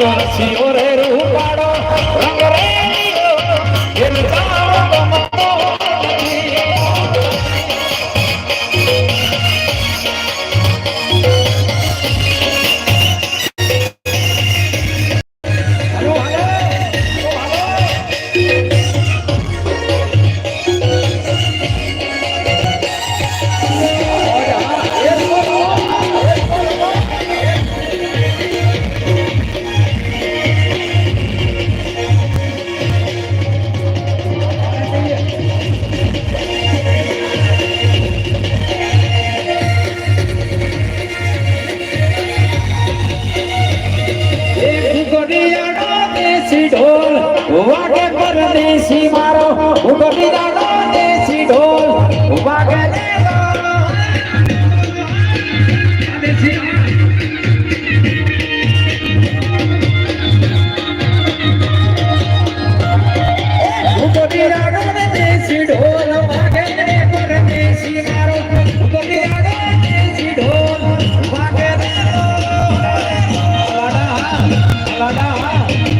Senhora, senhora. 大家好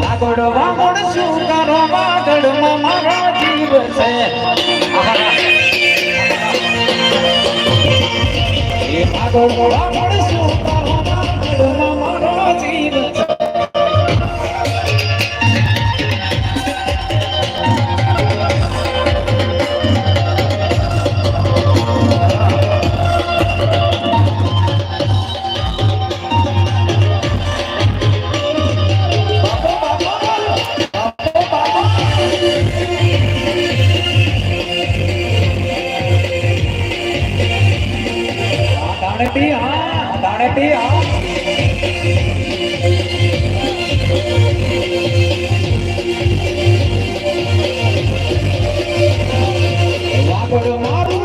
લાગડો Vagad શું કરો વાગડમાં મારા જીવ છે. લાગડો વાગડ શું કરો અદાણેથી હા અદાણેથી હા વાપર મારું